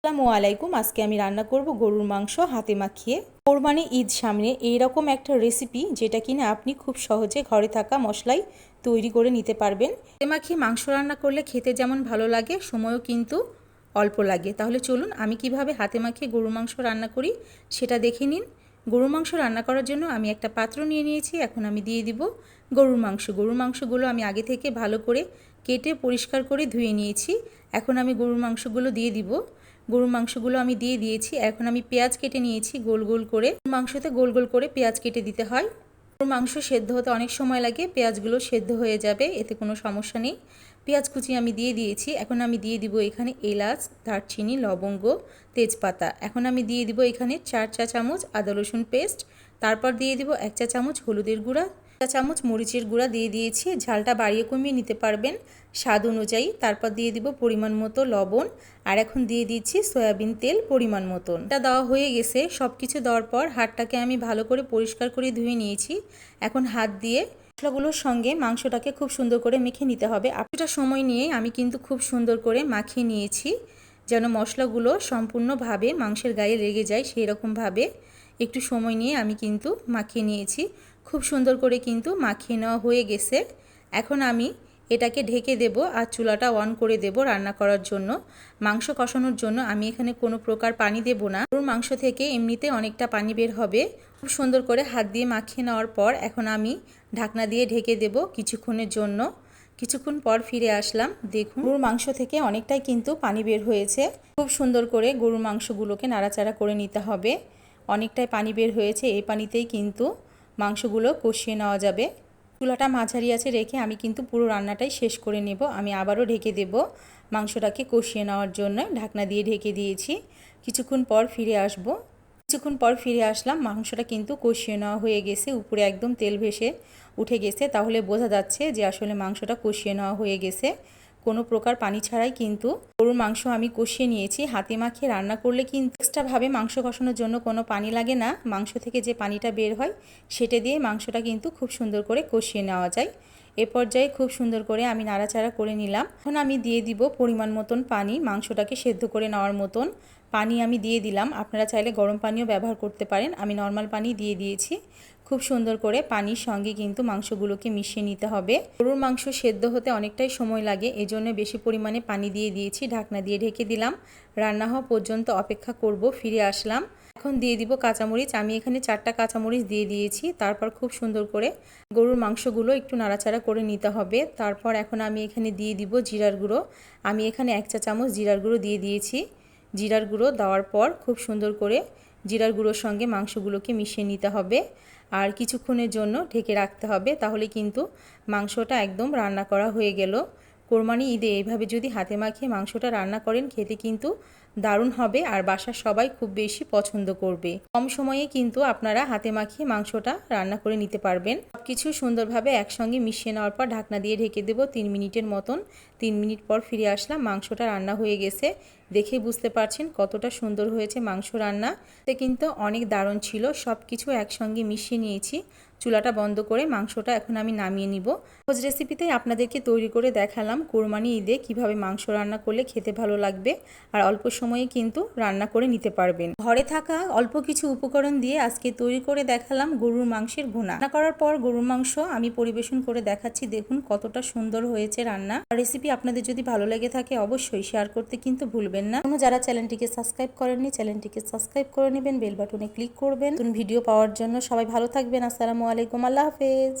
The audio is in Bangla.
আসসালামু আলাইকুম। আজকে আমি রান্না করব গরুর মাংস হাতে মাখিয়ে। কোরবানি ঈদ সামনে এইরকম একটা রেসিপি যেটা কিনা আপনি খুব সহজে ঘরে থাকা মশলাই তৈরি করে নিতে পারবেন। হাতে মাখিয়ে মাংস রান্না করলে খেতে যেমন ভালো লাগে, সময়ও কিন্তু অল্প লাগে। তাহলে চলুন আমি কীভাবে হাতে মাখিয়ে গরুর মাংস রান্না করি সেটা দেখে নিন। গরুর মাংস রান্না করার জন্য আমি একটা পাত্র নিয়ে নিয়েছি, এখন আমি দিয়ে দিব গরুর মাংস। গরুর মাংসগুলো আমি আগে থেকে ভালো করে কেটে পরিষ্কার করে ধুয়ে নিয়েছি। এখন আমি গরুর মাংসগুলো দিয়ে দিব। গরুর মাংসগুলো আমি দিয়ে দিয়েছি। এখন আমি পেঁয়াজ কেটে নিয়েছি গোল গোল করে। মাংসতে গোল গোল করে পেঁয়াজ কেটে দিতে হয়। গরুর মাংস সেদ্ধ হতে অনেক সময় লাগে, পেঁয়াজগুলো সেদ্ধ হয়ে যাবে, এতে কোনো সমস্যা নেই। পেঁয়াজ কুচি আমি দিয়ে দিয়েছি। এখন আমি দিয়ে দিব এখানে এলাচ, দারচিনি, লবঙ্গ, তেজপাতা। এখন আমি দিয়ে দিব এখানে চার চা চামচ আদা রসুন পেস্ট। তারপর দিয়ে দিব এক চা চামচ হলুদের গুঁড়া। চা চামচ মরিচের গুঁড়া দিয়ে দিয়েছি, ঝালটা বাড়িয়ে কমিয়ে নিতে পারবেন। স্বাদ অনুযায়ী তারপর দিয়ে দিব পরিমাণ মতো লবণ, আর এখন দিয়ে দিচ্ছি সয়াবিন তেল পরিমাণ মতন। এটা দেওয়া হয়ে গেছে সব কিছু দেওয়ার পর হাতটাকে আমি ভালো করে পরিষ্কার করে ধুয়ে নিয়েছি। এখন হাত দিয়ে মশলাগুলোর সঙ্গে মাংসটাকে খুব সুন্দর করে মেখে নিতে হবে। আপনাটা সময় নিয়ে আমি কিন্তু খুব সুন্দর করে মাখিয়ে নিয়েছি, যেন মশলাগুলো সম্পূর্ণভাবে মাংসের গায়ে লেগে যায় সেই রকমভাবে একটু সময় নিয়ে আমি কিন্তু মাখিয়ে নিয়েছি। খুব সুন্দর করে কিন্তু মাখিয়ে নেওয়া হয়ে গেছে। এখন আমি এটাকে ঢেকে দেব আর চুলাটা অন করে দেব রান্না করার জন্য। মাংস কষানোর জন্য আমি এখানে কোনো প্রকার পানি দেব না। গরুর মাংস থেকে এমনিতে অনেকটা পানি বের হবে। খুব সুন্দর করে হাত দিয়ে মাখিয়ে নেওয়ার পর এখন আমি ঢাকনা দিয়ে ঢেকে দেব কিছুক্ষণের জন্য। কিছুক্ষণ পর ফিরে আসলাম। দেখুন, গরুর মাংস থেকে অনেকটাই কিন্তু পানি বের হয়েছে। খুব সুন্দর করে গরুর মাংসগুলোকে নাড়াচাড়া করে নিতে হবে। অনেকটাই পানি বের হয়েছে। এই পানিতেই কিন্তু মাংসগুলো কষিয়ে নেওয়া যাবে। চুলাটা মাঝারি আছে রেখে আমি কিন্তু পুরো রান্নাটাই শেষ করে নেব। আমি আবারও ঢেকে দেব মাংসটাকে কষিয়ে নেওয়ার জন্য। ঢাকনা দিয়ে ঢেকে দিয়েছি। কিছুক্ষণ পর ফিরে আসব। কিছুক্ষণ পর ফিরে আসলাম। মাংসটা কিন্তু কষিয়ে নেওয়া হয়ে গেছে। উপরে একদম তেল ভেসে উঠে গেছে। তাহলে বোঝা যাচ্ছে যে আসলে মাংসটা কষিয়ে নেওয়া হয়ে গেছে। কোনো প্রকার পানি ছাড়াই কিন্তু গরুর মাংস আমি কষিয়ে নিয়েছি। হাতে মাখিয়ে রান্না করলে কিন্তু এক্সট্রাভাবে মাংস কষানোর জন্য কোনো পানি লাগে না। মাংস থেকে যে পানিটা বের হয়, সেটা দিয়ে মাংসটা কিন্তু খুব সুন্দর করে কষিয়ে নেওয়া যায়। এ পর্যায়ে খুব সুন্দর করে আমি নাড়াচাড়া করে নিলাম। এখন আমি দিয়ে দিব পরিমাণ মতন পানি, মাংসটাকে সেদ্ধ করে নেওয়ার মতন পানি আমি দিয়ে দিলাম। আপনারা চাইলে গরম পানিও ব্যবহার করতে পারেন। আমি নর্মাল পানি দিয়ে দিয়েছি। খুব সুন্দর করে পানির সঙ্গে কিন্তু মাংসগুলোকে মিশিয়ে নিতে হবে। গরুর মাংস সেদ্ধ হতে অনেকটাই সময় লাগে এই জন্য বেশি পরিমাণে পানি দিয়ে দিয়েছি, ঢাকনা দিয়ে ঢেকে দিলাম। রান্না হওয়া পর্যন্ত অপেক্ষা করব, ফিরে আসলাম। এখন দিয়ে দিব কাঁচামরিচ, আমি এখানে চারটা কাঁচামরিচ দিয়ে দিয়েছি, তারপর খুব সুন্দর করে গরুর মাংসগুলো একটু নাড়াচাড়া করে নিতে হবে। তারপর এখন আমি এখানে দিয়ে দিব জিরার গুঁড়ো, আমি এখানে এক চা চামচ জিরার গুঁড়ো দিয়ে দিয়েছি। জিরার গুঁড়ো দেওয়ার পর খুব সুন্দর করে জিরার গুঁড়োর সঙ্গে মাংসগুলোকে মিশিয়ে নিতে হবে। আর কিছুক্ষণের জন্য ঢেকে রাখতে হবে, তাহলে কিন্তু মাংসটা একদম রান্না করা হয়ে গেল। কোরবানি ঈদে এইভাবে যদি হাতে মাখিয়ে মাংসটা রান্না করেন, খেতে কিন্তু দারুণ হবে আর বাসার সবাই খুব বেশি পছন্দ করবে। কম সময়ে কিন্তু আপনারা হাতে মাখিয়ে মাংসটা রান্না করে নিতে পারবেন। সব কিছু সুন্দরভাবে একসঙ্গে মিশিয়ে নেওয়ার পর ঢাকনা দিয়ে ঢেকে দেবো তিন মিনিটের মতন। তিন মিনিট পর ফিরে আসলাম। মাংসটা রান্না হয়ে গেছে। দেখে বুঝতে পারছেন কতটা সুন্দর হয়েছে মাংস রান্না। তে কিন্তু অনেক দারুণ ছিল। সব কিছু একসঙ্গে মিশিয়ে নিয়েছি। চুলাটা বন্ধ করে মাংসটা এখন আমি নামিয়ে নিব। রোজ রেসিপিতে আপনাদেরকে তৈরি করে দেখালাম কোরবানি ঈদে কীভাবে মাংস রান্না করলে খেতে ভালো লাগবে আর অল্প সময়ে কিন্তু রান্না করে নিতে পারবেন। ঘরে থাকা অল্প কিছু উপকরণ দিয়ে আজকে তৈরি করে দেখালাম গরুর মাংসের ভুনা। রান্না করার পর গরুর মাংস আমি পরিবেশন করে দেখাচ্ছি। দেখুন কতটা সুন্দর হয়েছে রান্না। রেসিপি আপনাদের যদি ভালো লেগে থাকে অবশ্যই শেয়ার করতে কিন্তু ভুলবেন না। কোনো যারা চ্যানেলটিকে সাবস্ক্রাইব করেননি, চ্যানেলটিকে সাবস্ক্রাইব করে নেবেন, বেল বাটনে ক্লিক করবেন। ভিডিও পাওয়ার জন্য সবাই ভালো থাকবেন। আসসালামু আলাইকুম। আল্লাহ হাফেজ।